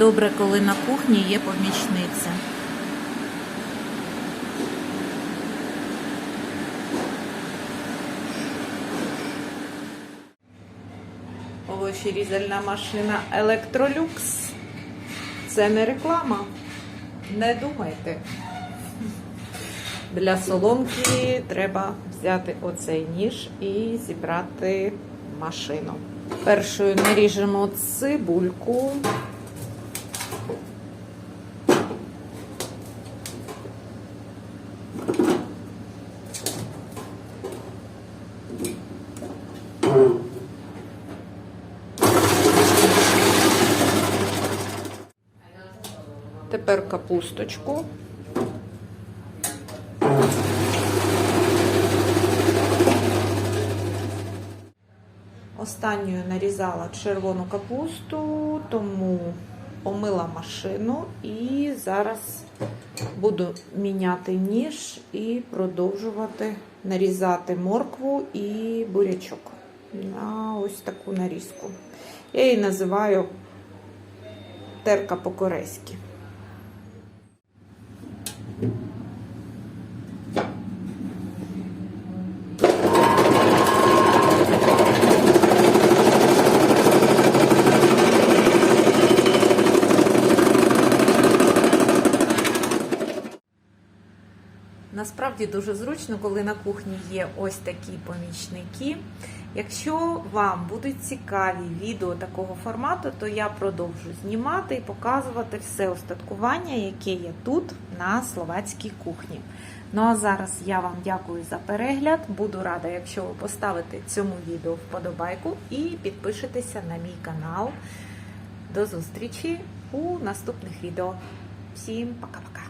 Добре, коли на кухні є помічниця. Овочерізальна машина Electrolux. Це не реклама. Не думайте. Для соломки треба взяти оцей ніж і зібрати машину. Першою наріжемо цибульку. Тепер капусточку. Останньою нарізала червону капусту, тому помила машину і зараз буду міняти ніж і продовжувати нарізати моркву і бурячок на ось таку нарізку. Я її називаю терка по-корейськи. Насправді дуже зручно, коли на кухні є ось такі помічники. Якщо вам будуть цікаві відео такого формату, то я продовжу знімати і показувати все остаткування, яке є тут на словацькій кухні. Ну а зараз я вам дякую за перегляд. Буду рада, якщо ви поставите цьому відео вподобайку і підпишетеся на мій канал. До зустрічі у наступних відео. Всім пока-пока!